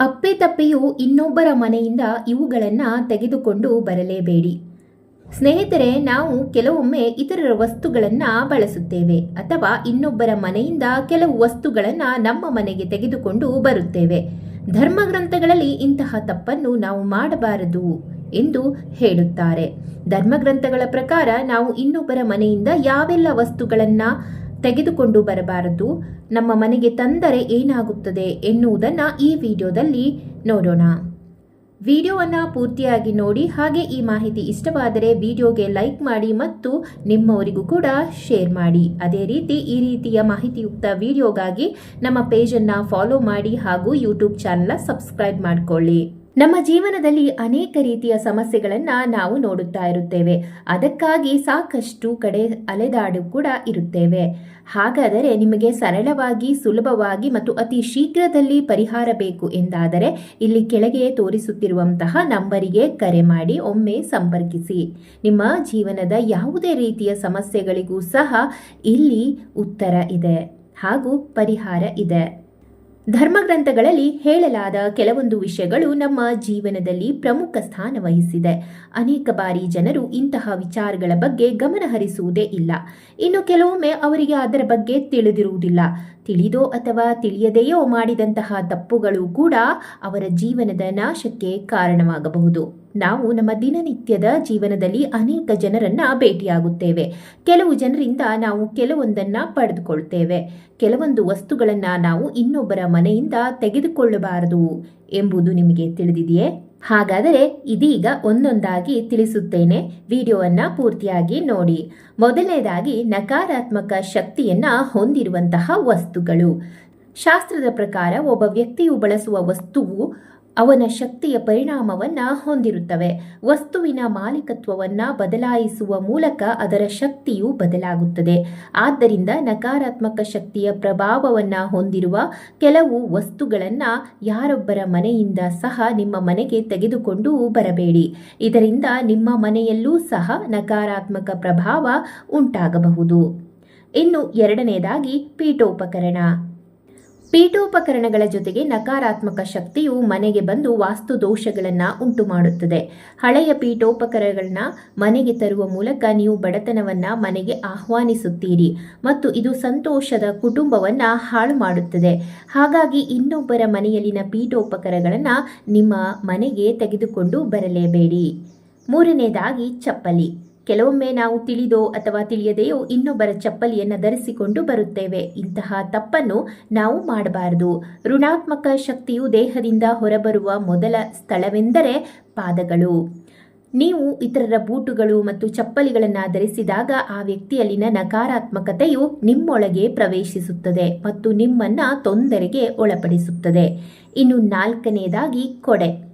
ಅಪ್ಪೆ ತಪ್ಪೆಯು ಇನ್ನೊಬ್ಬರ ಮನೆಯಿಂದ ಇವುಗಳನ್ನು ತೆಗೆದುಕೊಂಡು ಬರಲೇಬೇಡಿ. ಸ್ನೇಹಿತರೆ, ನಾವು ಕೆಲವೊಮ್ಮೆ ಇತರರ ವಸ್ತುಗಳನ್ನು ಬಳಸುತ್ತೇವೆ ಅಥವಾ ಇನ್ನೊಬ್ಬರ ಮನೆಯಿಂದ ಕೆಲವು ವಸ್ತುಗಳನ್ನು ನಮ್ಮ ಮನೆಗೆ ತೆಗೆದುಕೊಂಡು ಬರುತ್ತೇವೆ. ಧರ್ಮಗ್ರಂಥಗಳಲ್ಲಿ ಇಂತಹ ತಪ್ಪನ್ನು ನಾವು ಮಾಡಬಾರದು ಎಂದು ಹೇಳುತ್ತಾರೆ. ಧರ್ಮಗ್ರಂಥಗಳ ಪ್ರಕಾರ ನಾವು ಇನ್ನೊಬ್ಬರ ಮನೆಯಿಂದ ಯಾವೆಲ್ಲ ವಸ್ತುಗಳನ್ನು ತೆಗೆದುಕೊಂಡು ಬರಬಾರದು. ನಮ್ಮ ಮನೆಗೆ ತಂದರೆ ಏನಾಗುತ್ತದೆ ಎನ್ನುವುದನ್ನು ಈ ವಿಡಿಯೋದಲ್ಲಿ ನೋಡೋಣ. ವಿಡಿಯೋವನ್ನು ಪೂರ್ತಿಯಾಗಿ ನೋಡಿ, ಹಾಗೆ ಈ ಮಾಹಿತಿ ಇಷ್ಟವಾದರೆ ವಿಡಿಯೋಗೆ ಲೈಕ್ ಮಾಡಿ ಮತ್ತು ನಿಮ್ಮವರಿಗೂ ಕೂಡ ಶೇರ್ ಮಾಡಿ. ಅದೇ ರೀತಿ ಈ ರೀತಿಯ ಮಾಹಿತಿಯುಕ್ತ ವಿಡಿಯೋಗಾಗಿ ನಮ್ಮ ಪೇಜನ್ನು ಫಾಲೋ ಮಾಡಿ ಹಾಗೂ ಯೂಟ್ಯೂಬ್ ಚಾನಲ್ನ ಸಬ್ಸ್ಕ್ರೈಬ್ ಮಾಡಿಕೊಳ್ಳಿ. ನಮ್ಮ ಜೀವನದಲ್ಲಿ ಅನೇಕ ರೀತಿಯ ಸಮಸ್ಯೆಗಳನ್ನು ನಾವು ನೋಡುತ್ತಾ ಇರುತ್ತೇವೆ. ಅದಕ್ಕಾಗಿ ಸಾಕಷ್ಟು ಕಡೆ ಅಲೆದಾಡು ಕೂಡ ಇರುತ್ತೇವೆ. ಹಾಗಾದರೆ ನಿಮಗೆ ಸರಳವಾಗಿ, ಸುಲಭವಾಗಿ ಮತ್ತು ಅತಿ ಶೀಘ್ರದಲ್ಲಿ ಪರಿಹಾರ ಬೇಕು ಎಂದಾದರೆ ಇಲ್ಲಿ ಕೆಳಗೆ ತೋರಿಸುತ್ತಿರುವಂತಹ ನಂಬರಿಗೆ ಕರೆ ಮಾಡಿ ಒಮ್ಮೆ ಸಂಪರ್ಕಿಸಿ. ನಿಮ್ಮ ಜೀವನದ ಯಾವುದೇ ರೀತಿಯ ಸಮಸ್ಯೆಗಳಿಗೂ ಸಹ ಇಲ್ಲಿ ಉತ್ತರ ಇದೆ. ಹಾಗೂ ಪರಿಹಾರ ಇದೆ. ಧರ್ಮಗ್ರಂಥಗಳಲ್ಲಿ ಹೇಳಲಾದ ಕೆಲವೊಂದು ವಿಷಯಗಳು ನಮ್ಮ ಜೀವನದಲ್ಲಿ ಪ್ರಮುಖ ಸ್ಥಾನ ವಹಿಸಿದೆ. ಅನೇಕ ಬಾರಿ ಜನರು ಇಂತಹ ವಿಚಾರಗಳ ಬಗ್ಗೆ ಗಮನ ಹರಿಸುವುದೇ ಇಲ್ಲ. ಇನ್ನು ಕೆಲವೊಮ್ಮೆ ಅವರಿಗೆ ಅದರ ಬಗ್ಗೆ ತಿಳಿದಿರುವುದಿಲ್ಲ. ತಿಳಿದೋ ಅಥವಾ ತಿಳಿಯದೆಯೋ ಮಾಡಿದಂತಹ ತಪ್ಪುಗಳು ಕೂಡ ಅವರ ಜೀವನದ ನಾಶಕ್ಕೆ ಕಾರಣವಾಗಬಹುದು. ನಾವು ನಮ್ಮ ದಿನನಿತ್ಯದ ಜೀವನದಲ್ಲಿ ಅನೇಕ ಜನರನ್ನು ಭೇಟಿಯಾಗುತ್ತೇವೆ. ಕೆಲವು ಜನರಿಂದ ನಾವು ಕೆಲವೊಂದನ್ನ ಪಡೆದುಕೊಳ್ತೇವೆ. ಕೆಲವೊಂದು ವಸ್ತುಗಳನ್ನು ನಾವು ಇನ್ನೊಬ್ಬರ ಮನೆಯಿಂದ ತೆಗೆದುಕೊಳ್ಳಬಾರದು ಎಂಬುದು ನಿಮಗೆ ತಿಳಿದಿದೆಯೇ? ಹಾಗಾದರೆ ಇದೀಗ ಒಂದೊಂದಾಗಿ ತಿಳಿಸುತ್ತೇನೆ. ವಿಡಿಯೋವನ್ನು ಪೂರ್ತಿಯಾಗಿ ನೋಡಿ. ಮೊದಲನೇದಾಗಿ ನಕಾರಾತ್ಮಕ ಶಕ್ತಿಯನ್ನ ಹೊಂದಿರುವಂತಹ ವಸ್ತುಗಳು. ಶಾಸ್ತ್ರದ ಪ್ರಕಾರ ಒಬ್ಬ ವ್ಯಕ್ತಿಯು ಬಳಸುವ ವಸ್ತುವು ಅವನ ಶಕ್ತಿಯ ಪರಿಣಾಮವನ್ನ ಹೊಂದಿರುತ್ತವೆ. ವಸ್ತುವಿನ ಮಾಲೀಕತ್ವವನ್ನು ಬದಲಾಯಿಸುವ ಮೂಲಕ ಅದರ ಶಕ್ತಿಯು ಬದಲಾಗುತ್ತದೆ. ಆದ್ದರಿಂದ ನಕಾರಾತ್ಮಕ ಶಕ್ತಿಯ ಪ್ರಭಾವವನ್ನ ಹೊಂದಿರುವ ಕೆಲವು ವಸ್ತುಗಳನ್ನು ಯಾರೊಬ್ಬರ ಮನೆಯಿಂದ ಸಹ ನಿಮ್ಮ ಮನೆಗೆ ತೆಗೆದುಕೊಂಡು ಬರಬೇಡಿ. ಇದರಿಂದ ನಿಮ್ಮ ಮನೆಯಲ್ಲೂ ಸಹ ನಕಾರಾತ್ಮಕ ಪ್ರಭಾವ ಉಂಟಾಗಬಹುದು. ಇನ್ನು ಎರಡನೇದಾಗಿ ಪೀಠೋಪಕರಣ. ಪೀಠೋಪಕರಣಗಳ ಜೊತೆಗೆ ನಕಾರಾತ್ಮಕ ಶಕ್ತಿಯು ಮನೆಗೆ ಬಂದು ವಾಸ್ತು ದೋಷಗಳನ್ನು ಉಂಟು ಮಾಡುತ್ತದೆ ಹಳೆಯ ಪೀಠೋಪಕರಣಗಳನ್ನ ಮನೆಗೆ ತರುವ ಮೂಲಕ ನೀವು ಬಡತನವನ್ನ ಮನೆಗೆ ಆಹ್ವಾನಿಸುತ್ತೀರಿ ಮತ್ತು ಇದು ಸಂತೋಷದ ಕುಟುಂಬವನ್ನ ಹಾಳು ಮಾಡುತ್ತದೆ ಹಾಗಾಗಿ ಇನ್ನೊಬ್ಬರ ಮನೆಯಲ್ಲಿನ ಪೀಠೋಪಕರಣಗಳನ್ನು ನಿಮ್ಮ ಮನೆಗೆ ತೆಗೆದುಕೊಂಡು ಬರಲೇಬೇಡಿ. ಮೂರನೇದಾಗಿ ಚಪ್ಪಲಿ. ಕೆಲವೊಮ್ಮೆ ನಾವು ತಿಳಿದೋ ಅಥವಾ ತಿಳಿಯದೆಯೋ ಇನ್ನೊಬ್ಬರ ಚಪ್ಪಲಿಯನ್ನು ಧರಿಸಿಕೊಂಡು ಬರುತ್ತೇವೆ. ಇಂತಹ ತಪ್ಪನ್ನು ನಾವು ಮಾಡಬಾರದು. ಋಣಾತ್ಮಕ ಶಕ್ತಿಯು ದೇಹದಿಂದ ಹೊರಬರುವ ಮೊದಲ ಸ್ಥಳವೆಂದರೆ ಪಾದಗಳು. ನೀವು ಇತರರ ಬೂಟುಗಳು ಮತ್ತು ಚಪ್ಪಲಿಗಳನ್ನು ಧರಿಸಿದಾಗ ಆ ವ್ಯಕ್ತಿಯಲ್ಲಿನ ನಕಾರಾತ್ಮಕತೆಯು ನಿಮ್ಮೊಳಗೆ ಪ್ರವೇಶಿಸುತ್ತದೆ ಮತ್ತು ನಿಮ್ಮನ್ನ ತೊಂದರೆಗೆ ಒಳಪಡಿಸುತ್ತದೆ. ಇನ್ನು ನಾಲ್ಕನೆಯದಾಗಿ ಕೊಡೆ.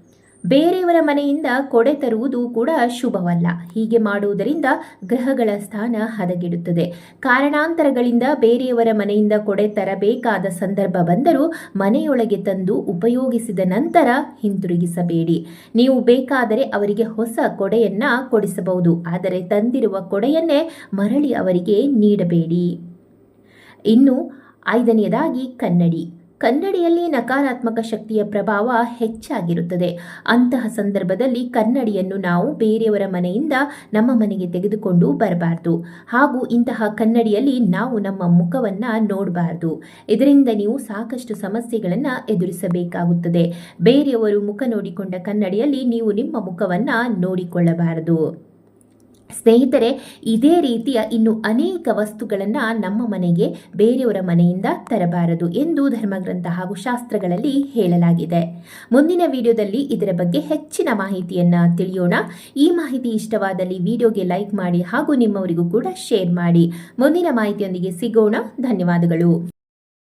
ಬೇರೆಯವರ ಮನೆಯಿಂದ ಕೊಡೆ ತರುವುದು ಕೂಡ ಶುಭವಲ್ಲ. ಹೀಗೆ ಮಾಡುವುದರಿಂದ ಗ್ರಹಗಳ ಸ್ಥಾನ ಹದಗೆಡುತ್ತದೆ. ಕಾರಣಾಂತರಗಳಿಂದ ಬೇರೆಯವರ ಮನೆಯಿಂದ ಕೊಡೆ ತರಬೇಕಾದ ಸಂದರ್ಭ ಬಂದರೂ ಮನೆಯೊಳಗೆ ತಂದು ಉಪಯೋಗಿಸಿದ ನಂತರ ಹಿಂತಿರುಗಿಸಬೇಡಿ ನೀವು ಬೇಕಾದರೆ ಅವರಿಗೆ ಹೊಸ ಕೊಡೆಯನ್ನ ಕೊಡಿಸಬಹುದು. ಆದರೆ ತಂದಿರುವ ಕೊಡೆಯನ್ನೇ ಮರಳಿ ಅವರಿಗೆ ನೀಡಬೇಡಿ. ಇನ್ನು ಐದನೆಯದಾಗಿ ಕನ್ನಡಿ. ಕನ್ನಡಿಯಲ್ಲಿ ನಕಾರಾತ್ಮಕ ಶಕ್ತಿಯ ಪ್ರಭಾವ ಹೆಚ್ಚಾಗಿರುತ್ತದೆ. ಅಂತಹ ಸಂದರ್ಭದಲ್ಲಿ ಕನ್ನಡಿಯನ್ನು ನಾವು ಬೇರೆಯವರ ಮನೆಯಿಂದ ನಮ್ಮ ಮನೆಗೆ ತೆಗೆದುಕೊಂಡು ಬರಬಾರ್ದು. ಹಾಗೂ ಇಂತಹ ಕನ್ನಡಿಯಲ್ಲಿ ನಾವು ನಮ್ಮ ಮುಖವನ್ನು ನೋಡಬಾರ್ದು. ಇದರಿಂದ ನೀವು ಸಾಕಷ್ಟು ಸಮಸ್ಯೆಗಳನ್ನು ಎದುರಿಸಬೇಕಾಗುತ್ತದೆ. ಬೇರೆಯವರು ಮುಖ ನೋಡಿಕೊಂಡ ಕನ್ನಡಿಯಲ್ಲಿ ನೀವು ನಿಮ್ಮ ಮುಖವನ್ನು ನೋಡಿಕೊಳ್ಳಬಾರದು. ಸ್ನೇಹಿತರೆ, ಇದೇ ರೀತಿಯ ಇನ್ನು ಅನೇಕ ವಸ್ತುಗಳನ್ನು ನಮ್ಮ ಮನೆಗೆ, ಬೇರೆಯವರ ಮನೆಯಿಂದ ತರಬಾರದು ಎಂದು ಧರ್ಮಗ್ರಂಥ ಹಾಗೂ ಶಾಸ್ತ್ರಗಳಲ್ಲಿ ಹೇಳಲಾಗಿದೆ. ಮುಂದಿನ ವಿಡಿಯೋದಲ್ಲಿ ಇದರ ಬಗ್ಗೆ ಹೆಚ್ಚಿನ ಮಾಹಿತಿಯನ್ನು ತಿಳಿಯೋಣ. ಈ ಮಾಹಿತಿ ಇಷ್ಟವಾದಲ್ಲಿ ವಿಡಿಯೋಗೆ ಲೈಕ್ ಮಾಡಿ ಹಾಗೂ ನಿಮ್ಮವರಿಗೂ ಕೂಡ ಶೇರ್ ಮಾಡಿ. ಮುಂದಿನ ಮಾಹಿತಿಯೊಂದಿಗೆ ಸಿಗೋಣ. ಧನ್ಯವಾದಗಳು.